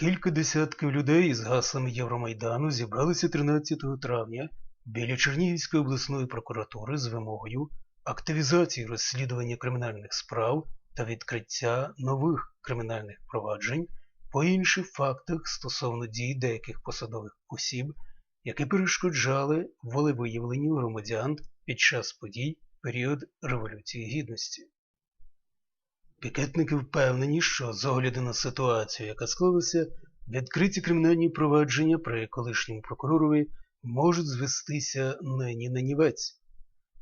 Кілька десятків людей з гаслами Євромайдану зібралися 13 травня біля Чернігівської обласної прокуратури з вимогою активізації розслідування кримінальних справ та відкриття нових кримінальних проваджень по інших фактах стосовно дій деяких посадових осіб, які перешкоджали волевиявленню громадян під час подій період Революції Гідності. Пікетники впевнені, що з огляду на ситуацію, яка склалася, відкриті кримінальні провадження при колишньому прокуророві можуть звестися нині на нівець.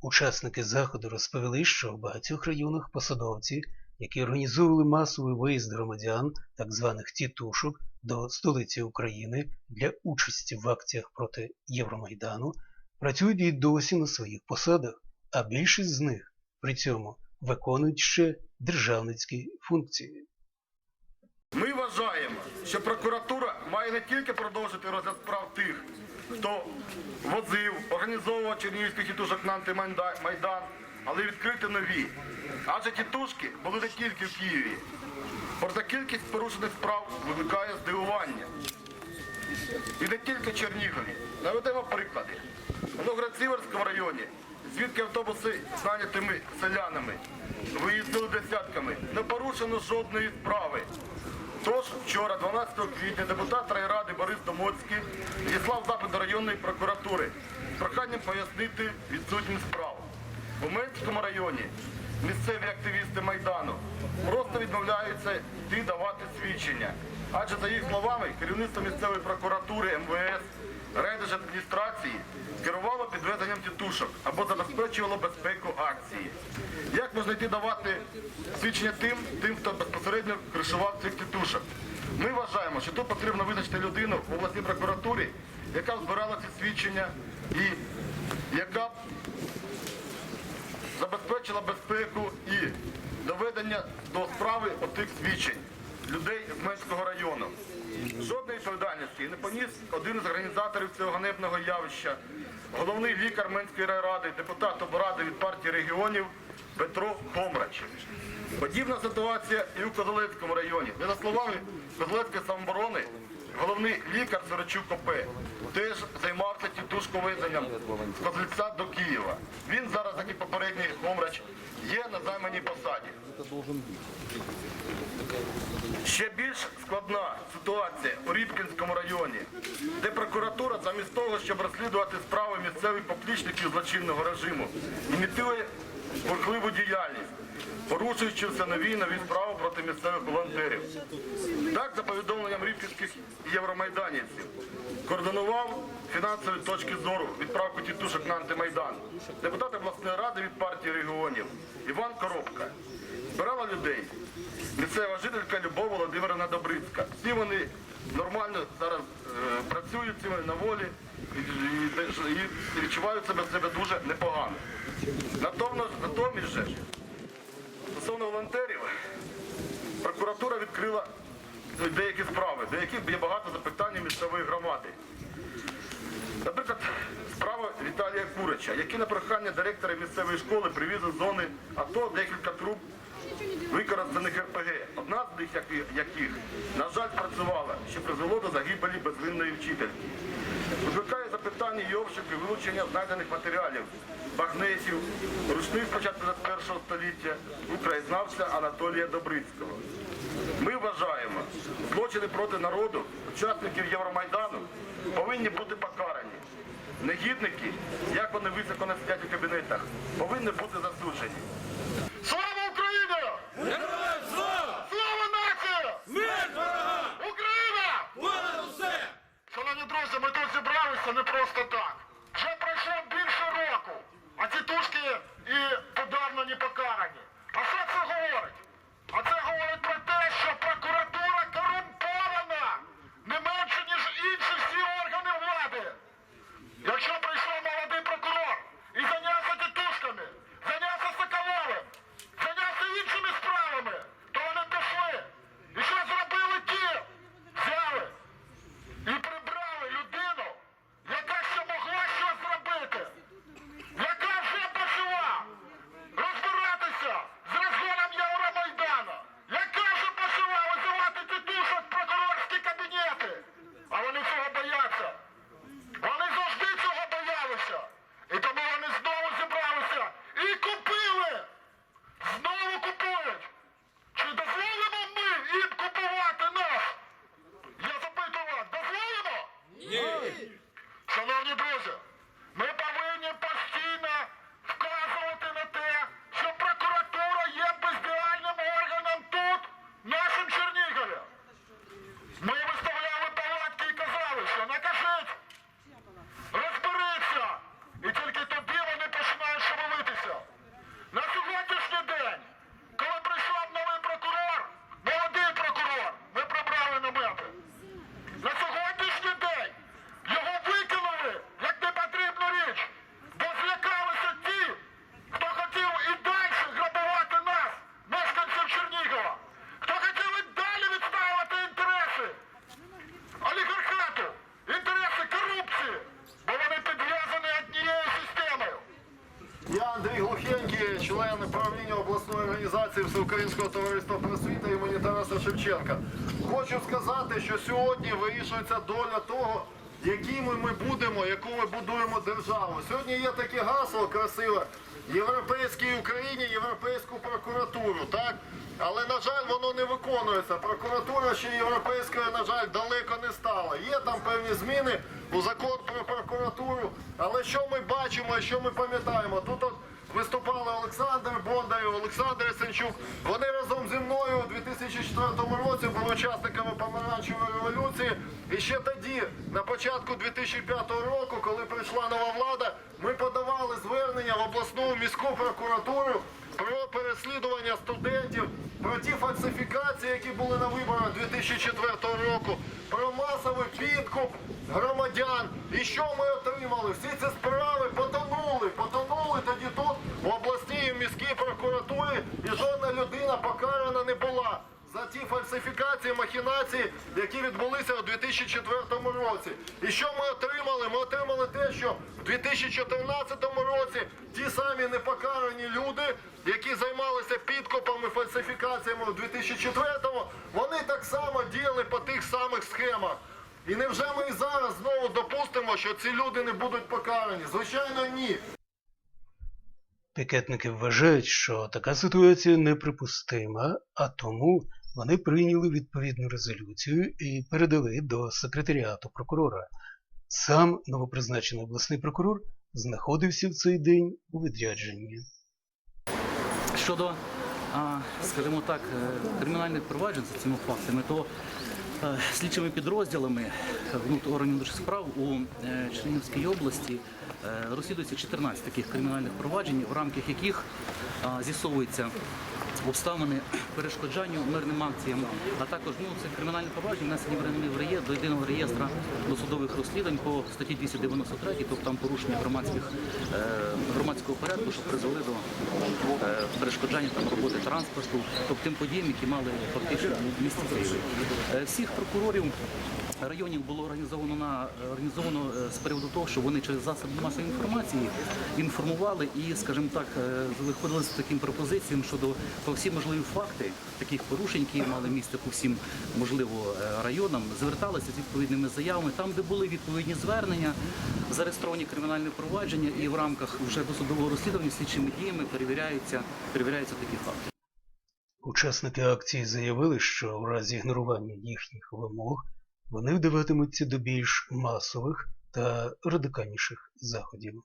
Учасники заходу розповіли, що в багатьох районах посадовці, які організовували масовий виїзд громадян, так званих тітушок, до столиці України для участі в акціях проти Євромайдану, працюють і досі на своїх посадах, а більшість з них при цьому виконують ще державницькі функції. Ми вважаємо, що прокуратура має не тільки продовжити розгляд справ тих, хто возив, організовував чернігівських тітушок на антимайдан, але й відкрити нові. Адже тітушки були не тільки в Києві. Проте кількість порушених справ викликає здивування. І не тільки Чернігові. Наведемо приклади. В Новгород-Сіверському районі, звідки автобуси з нанятими селянами виїздили десятками, не порушено жодної справи. Тож вчора, 12 квітня, депутат райради Борис Домоцький відіслав запит до районної прокуратури з проханням пояснити відсутність справ. У Менському районі місцеві активісти Майдану просто відмовляються йти давати свідчення. Адже, за їх словами, керівництво місцевої прокуратури МВС, райдержадміністрації керувало підвезенням тітушок або забезпечувало безпеку акції. Як можна йти давати свідчення тим, тим, хто безпосередньо кришував цих тітушок? Ми вважаємо, що тут потрібно визначити людину в обласній прокуратурі, яка збирала ці свідчення і яка б забезпечила безпеку і доведення до справи отих свідчень людей Менського району. Жодної відповідальності не поніс один з організаторів цього ганебного явища, головний лікар Менської райради, депутат облради від партії регіонів Петро Помрач. Подібна ситуація і у Козелецькому районі, де, за словами Козелецької самооборони, головний лікар Сорочук ОП теж займався тітушковезенням з Козельця до Києва. Він зараз, як і попередній Помрач, є на займаній посаді. Ще більш складна ситуація у Рібкінському районі, де прокуратура замість того, щоб розслідувати справи місцевих поплічників злочинного режиму, імітує бурхливу діяльність, порушуючи все нові справи проти місцевих волонтерів. Так, за повідомленням рібкінських євромайданівців, координував фінансові точки зору відправку тітушок на антимайдан. Депутат обласної ради від партії регіонів Іван Коробка збирала людей. Місцева жителька Любов Володимирівна Добрицька. Всі вони нормально зараз е, працюють вони на волі і, відчувають себе себе дуже непогано. Натомно- Натомість же, стосовно волонтерів, прокуратура відкрила деякі справи, до яких є багато запитань місцевої громади. Наприклад, справа Віталія Курича, який на прохання директора місцевої школи привіз із зони АТО декілька труб використаних РПГ. Одна з них, яких, на жаль, працювала, що призвело до загибелі безвинної вчительки. Викликає запитання і обшуки вилучення знайдених матеріалів, багнетів, ручних початку 21 століття у краєзнавця Анатолія Добрицького. Ми вважаємо, злочини проти народу, учасників Євромайдану повинні бути покарані. Негідники, як вони високо не сидять у кабінетах, повинні бути засуджені. Героям слава! Слава нації! Смерть ворогам! Україна! Понад усе! Шановні друзі, ми тут зібралися не просто так. Вже пройшло більше року, а ці тушки і подавно не покарані. А що Я Андрій Глухенький, член правління обласної організації Всеукраїнського товариства просвіти імені Тараса Шевченка. Хочу сказати, що сьогодні вирішується доля того, якими ми будемо, яку ми будуємо державу. Сьогодні є таке гасло красиве Європейській Україні, Європейську прокуратуру, так? Але, на жаль, воно не виконується. Прокуратура ще європейською, на жаль, далеко не стала. Є там певні зміни у закон про прокуратуру. Але що ми бачимо що ми пам'ятаємо? Тут от виступали Олександр Бондарів, Олександр Сенчук. Вони разом зі мною у 2004 році були учасниками помаранчевої революції. І ще тоді, на початку 2005 року, коли прийшла нова влада, ми подавали звернення в обласну міську прокуратуру про переслідування студентів, про ті фальсифікації, які були на виборах 2004 року, про масовий підкуп громадян. І що ми отримали? Всі ці справи потонули, потонули тоді тут, в обласній і міській прокуратурі, і жодна людина покарана не була. За ті фальсифікації, махінації, які відбулися у 2004 році. І що ми отримали? Ми отримали те, що в 2014 році ті самі непокарані люди, які займалися підкопами, фальсифікаціями у 2004-му, вони так само діяли по тих самих схемах. І невже ми і зараз знову допустимо, що ці люди не будуть покарані? Звичайно, ні. Пікетники вважають, що така ситуація неприпустима, а тому вони прийняли відповідну резолюцію і передали до секретаріату прокурора. Сам новопризначений обласний прокурор знаходився в цей день у відрядженні. Щодо, скажімо так, е, кримінальних проваджень за цими фактами, то е, слідчими підрозділами органів внутрішніх справ у е, Чернігівській області розслідується 14 таких кримінальних проваджень, в рамках яких а, з'ясовуються обставини перешкоджанню мирним акціям, а також ну, це кримінальне провадження внесені в реєстр- до єдиного реєстра досудових розслідувань по статті 293, тобто там порушення громадських е, громадського порядку, що призвели до е, перешкоджання там роботи транспорту, тобто тим подіям, які мали фактично в місті Києві. Е, Всіх прокурорів районів було організовано на організовано е, з приводу того, що вони через засоби масової інформації інформували і, скажімо так, е, виходили з таким пропозиціям щодо про всі можливі факти таких порушень, які мали місце по всім можливо е, районам, зверталися з відповідними заявами, там, де були відповідні звернення, зареєстровані кримінальні провадження, і в рамках вже досудового розслідування слідчими діями перевіряються, перевіряються такі факти. Учасники акції заявили, що в разі ігнорування їхніх вимог вони вдаватимуться до більш масових та радикальніших заходів.